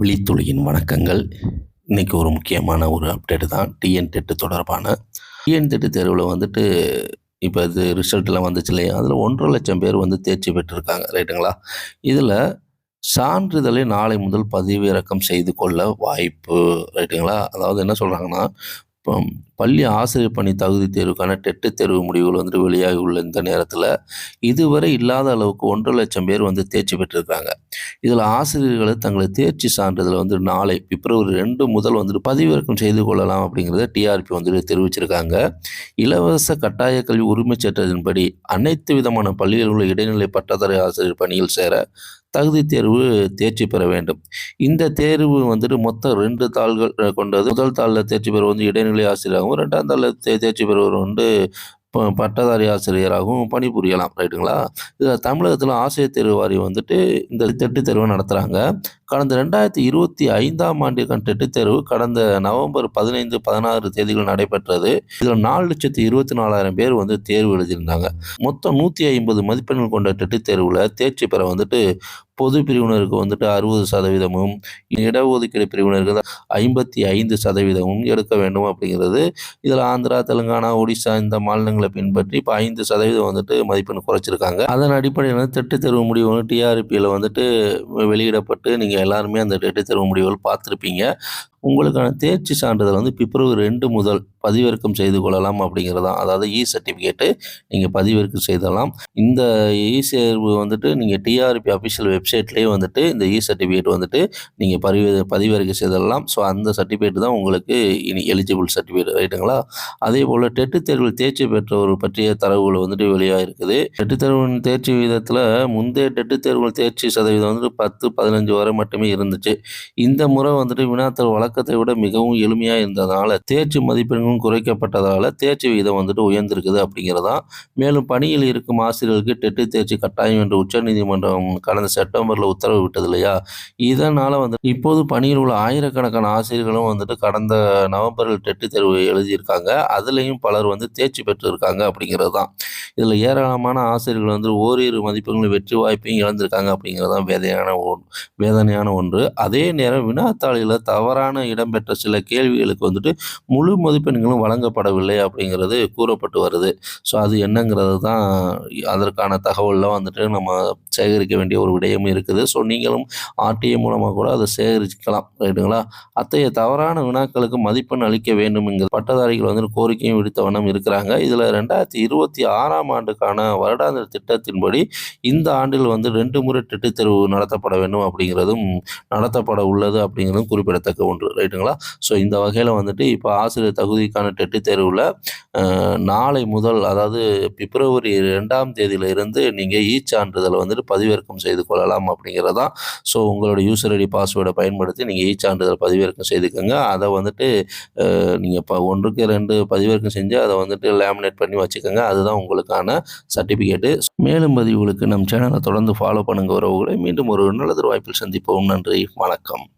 விழித்துளியின் வணக்கங்கள். இன்றைக்கி ஒரு முக்கியமான ஒரு அப்டேட்டு தான். டிஎன் டெட்டு தொடர்பான டிஎன் டெட்டு தேர்வில் வந்துட்டு இப்போ இது ரிசல்ட்டெலாம் வந்துச்சு இல்லையா? அதில் ஒன்றரை லட்சம் பேர் வந்து தேர்ச்சி பெற்றிருக்காங்க. ரைட்டுங்களா இதில் சான்றிதழை நாளை முதல் பதிவிறக்கம் செய்து கொள்ள வாய்ப்பு. ரைட்டுங்களா அதாவது என்ன சொல்கிறாங்கன்னா இப்போ பள்ளி ஆசிரியர் பணி தகுதி தேர்வுக்கான டெட்டு தேர்வு முடிவுகள் வந்து வெளியாகி உள்ள இந்த நேரத்தில் இதுவரை இல்லாத அளவுக்கு ஒன்றரை லட்சம் பேர் வந்து தேர்ச்சி பெற்றிருக்காங்க. இதில் ஆசிரியர்களை தங்களை தேர்ச்சி சான்றிதழ் வந்து நாளை பிப்ரவரி ரெண்டு முதல் வந்துட்டு பதிவிறக்கம் செய்து கொள்ளலாம் அப்படிங்கிறத டிஆர்பி வந்துட்டு தெரிவிச்சிருக்காங்க. இலவச கட்டாய கல்வி உரிமைச் சட்டத்தின்படி அனைத்து விதமான பள்ளிகளில் உள்ள இடைநிலை பட்டதாரி ஆசிரியர் பணியில் சேர தகுதி தேர்வு தேர்ச்சி பெற வேண்டும். இந்த தேர்வு வந்துட்டு மொத்தம் ரெண்டு தாள்கள் கொண்டது. முதல் தாளில் தேர்ச்சி பெறுவது வந்து இடைநிலை ஆசிரியராகவும் ரெண்டாம் தள தேர்ச்சி பெறுவர் வந்து பட்டதாரி ஆசிரியராகவும் பணிபுரியலாம் ரைட்டுங்களா? இதில் தமிழகத்தில் ஆசிரியர் தேர்வு வாரியம் வந்துட்டு இந்த டெட்டு தேர்வை நடத்துகிறாங்க கடந்த ரெண்டாயிரத்தி இருபத்தி ஐந்தாம் ஆண்டிற்கான டெட்டு தேர்வு கடந்த நவம்பர் பதினைந்து பதினாறு தேதிகள் நடைபெற்றது. இதில் நாலு லட்சத்தி இருபத்தி நாலாயிரம் பேர் வந்து தேர்வு எழுதியிருந்தாங்க. மொத்தம் நூற்றி ஐம்பது மதிப்பெண்கள் கொண்ட டெட்டு தேர்வில் தேர்ச்சி பெற வந்துட்டு பொது பிரிவினருக்கு வந்துட்டு அறுபது சதவீதமும் இடஒதுக்கீடு பிரிவினருக்கு ஐம்பத்தி ஐந்து சதவீதமும் எடுக்க வேண்டும் அப்படிங்கிறது. இதில் ஆந்திரா தெலுங்கானா ஒடிசா இந்த மாநிலங்களை பின்பற்றி இப்போ ஐந்து சதவீதம் வந்துட்டு மதிப்பெண் குறைச்சிருக்காங்க. அதன் அடிப்படையில் வந்து தேர்வு முடிவு வந்து டிஆர்பியில் வந்துட்டு வெளியிடப்பட்டு நீங்கள் எல்லாருமே அந்த டெட்டு தேர்வு முடிவுகள் பார்த்துருப்பீங்க. உங்களுக்கான தேர்ச்சி சான்றிதழ் வந்து பிப்ரவரி ரெண்டு முதல் பதிவிறக்கம் செய்து கொள்ளலாம் அப்படிங்கிறதான் அதாவது இ சர்டிஃபிகேட்டு நீங்கள் பதிவிறக்கம் செய்தலாம். இந்த e இ சேர்வு வந்துட்டு நீங்கள் டிஆர்பி அஃபிஷியல் வெப்சைட்லேயே வந்துட்டு இந்த e இ சர்டிஃபிகேட் வந்துட்டு நீங்கள் பதிவு பதிவிறக்கம் செய்தலாம் ஸோ அந்த சர்டிஃபிகேட் தான் உங்களுக்கு இனி எலிஜிபிள் சர்டிஃபிகேட் ரைட்டுங்களா அதே போல் டெட்டு தேர்வில் தேர்ச்சி பெற்றவர் பற்றிய தரவுகள் வந்துட்டு வெளியாக இருக்குது டெட்டு தேர்வின் தேர்ச்சி விகிதத்தில் முந்தைய டெட்டு தேர்வுகள் தேர்ச்சி சதவீதம் வந்துட்டு பத்து பதினஞ்சு வரை மட்டுமே இருந்துச்சு. இந்த முறை வந்துட்டு வினாத்தாள் வழக்கத்தை விட மிகவும் எளிமையாக இருந்ததுனால தேர்ச்சி மதிப்பெண்களும் குறைக்கப்பட்டதால் தேர்ச்சி விகிதம் வந்துட்டு உயர்ந்திருக்குது அப்படிங்கிறதான் மேலும் பணியில் இருக்கும் ஆசிரியர்களுக்கு டெட்டு தேர்ச்சி கட்டாயம் என்று உச்சநீதிமன்றம் கடந்த செப்டம்பரில் உத்தரவு விட்டது இல்லையா? இதனால் வந்து இப்போது பணியில் உள்ள ஆயிரக்கணக்கான ஆசிரியர்களும் வந்துட்டு கடந்த நவம்பரில் டெட்டு தேர்வு எழுதியிருக்காங்க. அதுலேயும் பலர் வந்து தேர்ச்சி பெற்றிருக்காங்க அப்படிங்கிறது தான் இதில் ஏராளமான ஆசிரியர்கள் வந்து ஓரிரு மதிப்பெண்கள் வெற்றி வாய்ப்பையும் இழந்திருக்காங்க அப்படிங்கிறது தான் வேதனையான வேதனையான ஒன்று. அதே நேரம் வினாத்தாளில் தவறான இடம்பெற்ற சில கேள்விகளுக்கு வந்துட்டு முழு மதிப்பெண்களும் வழங்கப்படவில்லை அப்படிங்கிறது கூறப்பட்டு வருது. ஸோ அது என்னங்கிறது தான் அதற்கான தகவல்லாம் வந்துட்டு நம்ம சேகரிக்க வேண்டிய ஒரு விடயமும் இருக்குது. ஸோ நீங்களும் ஆர்டிஏ மூலமாக கூட அதை சேகரிக்கலாம் ரைட்டுங்களா? அத்தகைய தவறான வினாக்களுக்கு மதிப்பெண் அளிக்க வேண்டும் என்கிற பட்டதாரிகள் வந்து கோரிக்கையும் விடுத்த வண்ணம் இருக்கிறாங்க. இதில் ரெண்டாயிரத்தி இருபத்தி ஆறாம் ஆண்டுக்கான வருடாந்திர திட்டத்தின்படி இந்த ஆண்டில் வந்து ரெண்டு முறை டெட்டுத் தேர்வு நடத்தப்பட வேண்டும் அப்படிங்கிறதும் நடத்தப்பட உள்ளது அப்படிங்கிறதும் குறிப்பிடத்தக்க ஒன்று ரைட்டுங்களா? ஸோ இந்த வகையில் வந்துட்டு இப்போ ஆசிரியர் தகுதிக்கான டெட்டு தேர்வில் நாளை முதல் அதாவது பிப்ரவரி ரெண்டாம் தேதியில இருந்து நீங்கள் ஈ சான்றிதழை வந்துட்டு பதிவிறக்கம் செய்து கொள்ளலாம் அப்படிங்கிறதான் ஸோ உங்களோட யூசர் ஐடி பாஸ்வேர்டை பயன்படுத்தி நீங்கள் ஈ சான்றிதழ் பதிவிறக்கம் செய்துக்கோங்க. அதை வந்துட்டு நீங்கள் இப்போ ஒன்றுக்கு ரெண்டு பதிவிறக்கம் செஞ்சு அதை வந்துட்டு லேமினேட் பண்ணி வச்சுக்கோங்க. அதுதான் அதுக்கான சர்டிஃபிகேட்டு மேலும் பதிவுகளுக்கு நம் சேனலை தொடர்ந்து ஃபாலோ பண்ணுங்க உறவுகளை. மீண்டும் ஒரு நல்லதொரு வாய்ப்பில் சந்திப்போம். நன்றி. வணக்கம்.